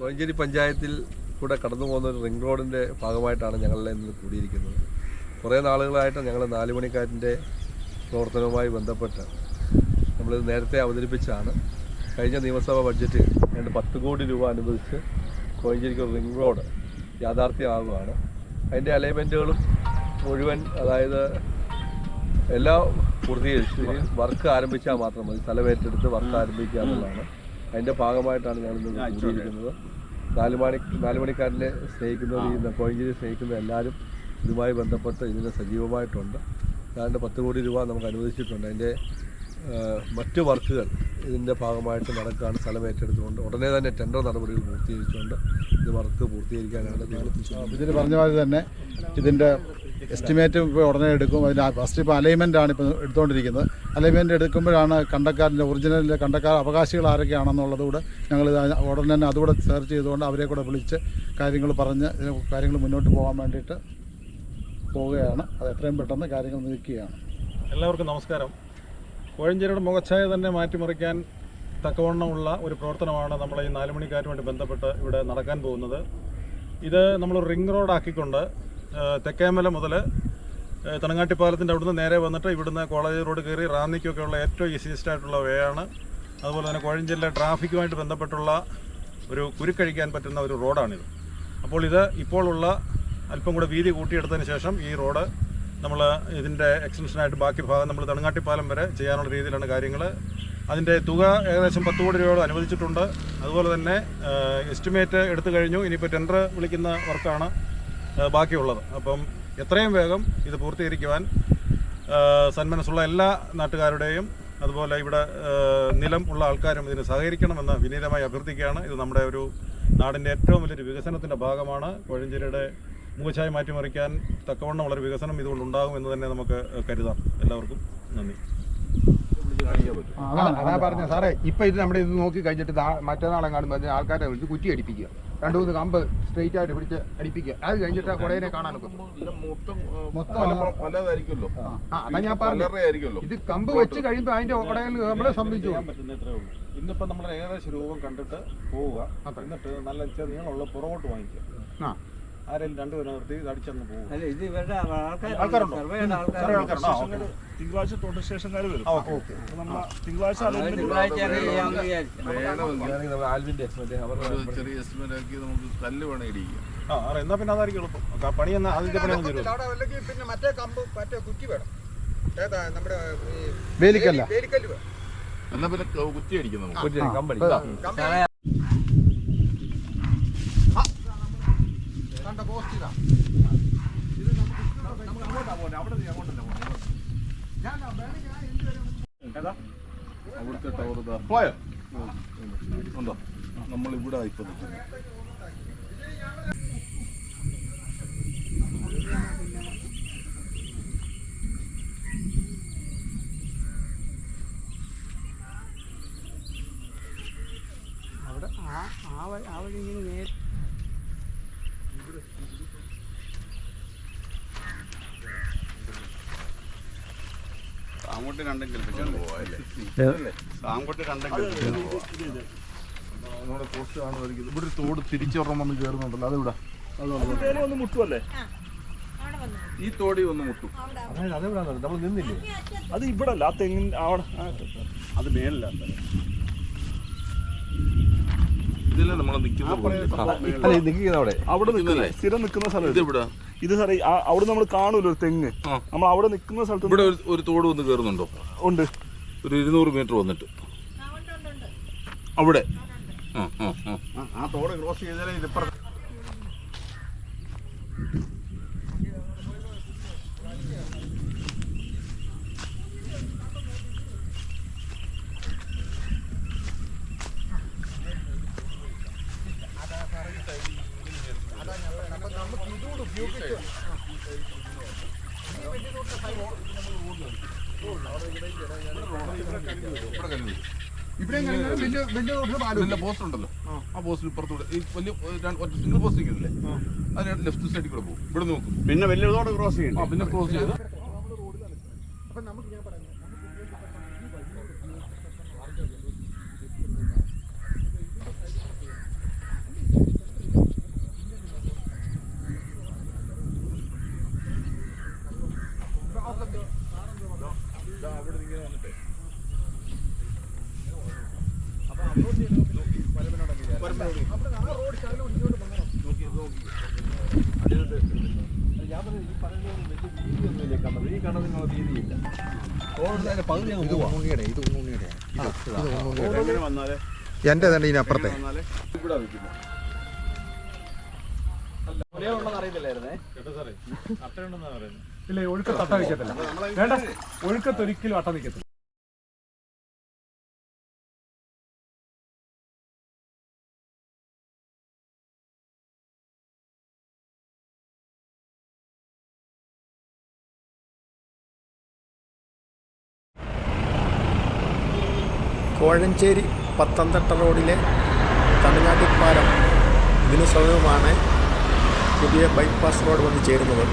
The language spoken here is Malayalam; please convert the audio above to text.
കോഴഞ്ചേരി പഞ്ചായത്തിൽ കൂടെ കടന്നു പോകുന്ന ഒരു റിംഗ് റോഡിന്റെ ഭാഗമായിട്ടാണ് ഞങ്ങളെല്ലാം ഇന്ന് കൂടിയിരിക്കുന്നത്. കുറേ നാളുകളായിട്ട് ഞങ്ങൾ നാല് മണിക്കാരന്റെ പ്രവർത്തനവുമായി ബന്ധപ്പെട്ട് നമ്മൾ നേരത്തെ അവതരിപ്പിച്ചാണ് കഴിഞ്ഞ നിയമസഭാ ബഡ്ജറ്റ് രണ്ട് പത്ത് കോടി രൂപ അനുവദിച്ച് കോഴഞ്ചേരിക്ക് റിംഗ് റോഡ് യാഥാർത്ഥ്യമാകുകയാണ് അതിന്റെ അലൈൻമെന്റുകളും മുഴുവൻ അതായത് എല്ലാം പൂർത്തീകരിച്ചു. വർക്ക് ആരംഭിച്ചാൽ മാത്രം മതി. സ്ഥലം ഏറ്റെടുത്ത് വർക്ക് ആരംഭിക്കുക എന്നുള്ളതാണ്. അതിന്റെ ഭാഗമായിട്ടാണ് ഞാൻ ഇന്ന് കൂടിയിരിക്കുന്നത്. നാലുമണി നാലുമണിക്കാരനെ നാല് മണിക്കാരനെ സ്നേഹിക്കുന്നവർ ഈ കോഴഞ്ചേരി സ്നേഹിക്കുന്ന എല്ലാവരും ഇതുമായി ബന്ധപ്പെട്ട് ഇതിന് സജീവമായിട്ടുണ്ട്. ഏതാണ്ട് പത്ത് കോടി രൂപ നമുക്ക് അനുവദിച്ചിട്ടുണ്ട്. അതിന്റെ മറ്റ് വർക്കുകൾ ഇതിന്റെ ഭാഗമായിട്ട് നടക്കുകയാണ് സ്ഥലം ഏറ്റെടുത്തുകൊണ്ട് ഉടനെ തന്നെ ടെൻഡർ നടപടികൾ പൂർത്തീകരിച്ചുകൊണ്ട് ഇത് വർക്ക് പൂർത്തീകരിക്കാനാണ് തീരുമാനിച്ചത് ഇതിൽ പറഞ്ഞ പോലെ തന്നെ ഇതിന്റെ എസ്റ്റിമേറ്റ് ഇപ്പോൾ ഉടനെ എടുക്കും. അതിന് ഫസ്റ്റ് ഇപ്പോൾ അലൈൻമെന്റ് ആണ് ഇപ്പോൾ എടുത്തുകൊണ്ടിരിക്കുന്നത് അലൈൻമെന്റ് എടുക്കുമ്പോഴാണ് കണ്ടക്കാരന്റെ ഒറിജിനൽ കണ്ടക്കാർ അവകാശികൾ ആരൊക്കെയാണെന്നുള്ളത് ഞങ്ങൾ ഉടനെ തന്നെ അതുകൂടെ സെർച്ച് ചെയ്തുകൊണ്ട് അവരെ കൂടെ വിളിച്ച് കാര്യങ്ങൾ പറഞ്ഞ് കാര്യങ്ങൾ മുന്നോട്ട് പോകാൻ വേണ്ടിയിട്ട് പോവുകയാണ്. അത് എത്രയും പെട്ടെന്ന് കാര്യങ്ങൾ നീക്കുകയാണ്. എല്ലാവർക്കും നമസ്കാരം. കോഴഞ്ചേരിയുടെ മുഖച്ഛായ തന്നെ മാറ്റിമറിക്കാൻ തക്കവണ്ണമുള്ള ഒരു പ്രവർത്തനമാണ് നമ്മൾ ഈ നാലുമണിക്കാരുമായിട്ട് ബന്ധപ്പെട്ട് ഇവിടെ നടക്കാൻ പോകുന്നത്. ഇത് നമ്മൾ റിംഗ് റോഡാക്കിക്കൊണ്ട് തെക്കേമല മുതൽ തണങ്ങാട്ടിപ്പാലത്തിന്റെ അവിടുന്ന് നേരെ വന്നിട്ട് ഇവിടുന്ന് കോളേജ് റോഡ് കയറി റാന്നിക്കൊക്കെയുള്ള ഏറ്റവും ഈസിയസ്റ്റ് ആയിട്ടുള്ള വേ ആണ്. അതുപോലെ തന്നെ കോഴഞ്ചേരിയിലെ ട്രാഫിക്കുമായിട്ട് ബന്ധപ്പെട്ടുള്ള ഒരു കുരുക്കഴിക്കാൻ പറ്റുന്ന ഒരു റോഡാണിത്. അപ്പോൾ ഇത് ഇപ്പോഴുള്ള അല്പം കൂടെ വീതി കൂട്ടിയെടുത്തതിന് ശേഷം ഈ റോഡ് നമ്മൾ ഇതിന്റെ എക്സ്റ്റൻഷനായിട്ട് ബാക്കി ഭാഗം നമ്മൾ തണങ്ങാട്ടിപ്പാലം വരെ ചെയ്യാനുള്ള രീതിയിലാണ് കാര്യങ്ങൾ അതിന്റെ തുക ഏകദേശം പത്ത് കോടി രൂപയോളം അനുവദിച്ചിട്ടുണ്ട്. അതുപോലെ തന്നെ എസ്റ്റിമേറ്റ് എടുത്തു കഴിഞ്ഞു. ഇനിയിപ്പോൾ ടെൻഡർ വിളിക്കുന്ന വർക്കാണ് ബാക്കിയുള്ളത്. അപ്പം എത്രയും വേഗം ഇത് പൂർത്തീകരിക്കുവാൻ സന്മനസ്സുള്ള എല്ലാ നാട്ടുകാരുടെയും അതുപോലെ ഇവിടെ നിലം ഉള്ള ആൾക്കാരും ഇതിന് സഹകരിക്കണമെന്ന് വിനീതമായി അഭ്യർത്ഥിക്കുകയാണ്. ഇത് നമ്മുടെ ഒരു നാടിന്റെ ഏറ്റവും വലിയൊരു വികസനത്തിന്റെ ഭാഗമാണ്. കോഴഞ്ചേരിയുടെ മുഖച്ഛായ മാറ്റിമറിക്കാൻ തക്കവണ്ണം വളരെ വികസനം ഇതുകൊണ്ട് ഉണ്ടാകും എന്ന് തന്നെ നമുക്ക് കരുതാം. എല്ലാവർക്കും നന്ദി. അതാ പറഞ്ഞ സാറേ ഇപ്പൊ ഇത് നമ്മുടെ ഇത് നോക്കി കഴിഞ്ഞിട്ട് മറ്റന്നാളെ കാണുമ്പോൾ ആൾക്കാരെ വിളിച്ച് കുറ്റി അടിപ്പിക്കുക രണ്ടു മൂന്ന് കമ്പ് സ്ട്രെയിറ്റ് ആയിട്ട് പിടിച്ച് അടിപ്പിക്കുക. അത് കഴിഞ്ഞിട്ട് കുടയനെ കാണാൻ. പലതായിരിക്കുമല്ലോ. ആ അതാ ഞാൻ പറഞ്ഞു ഇത് കമ്പ് വെച്ച് കഴിയുമ്പോൾ അതിന്റെ കുടയിൽ നമ്മളെ സംബന്ധിച്ചു ഇന്നിപ്പോ നമ്മുടെ ഏകദേശം രൂപം കണ്ടിട്ട് പോവുക. എന്നിട്ട് നല്ല ചെറിയ നീളമുള്ള പുറകോട്ട് വാങ്ങിക്കുക. ആ. ആരെങ്കിലും രണ്ടുപേരും നിർത്തി അടിച്ചെന്ന് പോകും. അല്ല ഇത് ഇവരുടെ ആൾക്കാർ ആൾക്കാരുണ്ടോ? സർവേയുടെ ആൾക്കാർ കുറേ ആൾക്കാരുണ്ടോ? ആ, ഓക്കേ. തിങ്കളാഴ്ച തൊട്ട് സ്റ്റേഷൻകാർ വരും. ആ, ഓക്കേ, ഓക്കേ. അപ്പൊ നമ്മൾ തിങ്കളാഴ്ച അത് തിങ്കളാഴ്ച ചെയ്യാമെന്ന് വിചാരിച്ചു വേണമെങ്കിൽ നമ്മൾ ആൽവിന്റെ എസ്റ്റിമേറ്റ് ഒരു ചെറിയ എസ്റ്റിമേറ്റ് ആക്കി നമുക്ക് കല്ല് വേണം ഇടിക്കുക ആ ആറ് എന്നാ പിന്നെ അതായിരിക്കും എളുപ്പം. ആ, പണി എന്നാ അതിന്റെ പണി ഒന്ന് തരുമോ അവിടെ അല്ലെങ്കിൽ പിന്നെ മറ്റേ കമ്പ് മറ്റേ കുറ്റി വേണം. ഏതാ നമ്മുടെ ഈ വേലിക്കല്ല. വേലിക്കല്ല് വേണം. എന്നാ പിന്നെ കുറ്റി അടിക്കും നമുക്ക്. കമ്പനി പോസ്റ്റ് ഇതാ അവിടുത്തെ ടവർ ഇതാ പോയോ? ഉണ്ടോ? നമ്മൾ ഇവിടെ ഇപ്പൊ നിൽക്കുന്നത് അവിടെ ആ ആ വഴി ആ വഴി ഇങ്ങനെ നേരെ കണ്ടെങ്കിൽ കണ്ടെങ്കിൽ ഇവിടെ തോട് തിരിച്ചൊരെണ്ണം വന്ന് കയറുന്നുണ്ടല്ലോ അതിവിടെ ഒന്ന് മുട്ടുമല്ലേ ഈ തോടി ഒന്ന് മുട്ടും. അതെവിടെ നമ്മൾ നിന്നില്ലേ? അത് ഇവിടെ അല്ല ആ തെങ്ങിൻ അവിടെ. അത് മേലല്ല ഇതിലെ നമ്മൾ നിൽക്കുന്ന പോലെ? അല്ല ഇത് നിൽക്കുന്ന അവിടെ. അവിടെ നിൽക്കുന്ന ഇന്നലെ? സ്ഥിരം നിൽക്കുന്ന സ്ഥലം ഇത്. ഇവിടെ. ഇത് സാറേ ആ- അവിടെ നമ്മൾ കാണൂല്ലോ ഒരു തെങ്ങ്? നമ്മൾ അവിടെ നിൽക്കുന്ന സ്ഥലത്ത് ഇവിടെ ഒരു- തോട് വന്ന് കയറുന്നുണ്ടോ ഉണ്ട്. ഒരു ഇരുന്നൂറ് മീറ്റർ വന്നിട്ട്. അവിടെ. ആ ആ ആ. ആ തോട് ക്രോസ് ചെയ്താലേ ഇതിപ്പുറം ഇവിടെ കല്ല് ഇവിടെ എങ്ങനെ വലിയ വലിയ റോഡ് പാലും ഇതിന്റെ പോസ്റ്റ് ഉണ്ടല്ലോ. ആ. പോസ്റ്റിൽ ഇപ്പുറത്തൂടെ. ഈ വലിയ ഒരു സിംഗിൾ പോസ്റ്റ് നിൽക്കുന്നില്ലേ അതിന് ലെഫ്റ്റ് സൈഡിൽ കൂടെ പോകും. ഇവിടെ നോക്കും. പിന്നെ വലിയതോടെ ക്രോസ് ചെയ്യുന്നു ആ പിന്നെ ക്രോസ് ചെയ്ത് കണ്ടതിനുള്ള രീതിയില്ല ഇത് ഇത് വന്നാലേ തന്നെ ഇതിനപ്പുറത്തെ ഇവിടെ ഇല്ല ഒഴുക്കത്ത് അട്ട നിൽക്കത്തില്ല വേണ്ട ഒഴുക്കത്ത് ഒരിക്കലും അട്ട നിൽക്കത്തില്ല കോഴഞ്ചേരി പത്തനംതിട്ട റോഡിലെ തമിഴ്നാട്ടിൽ പാലം ഇതിനു സമീപമാണ് പുതിയ ബൈപ്പാസ് റോഡ് വന്ന് ചേരുന്നത്.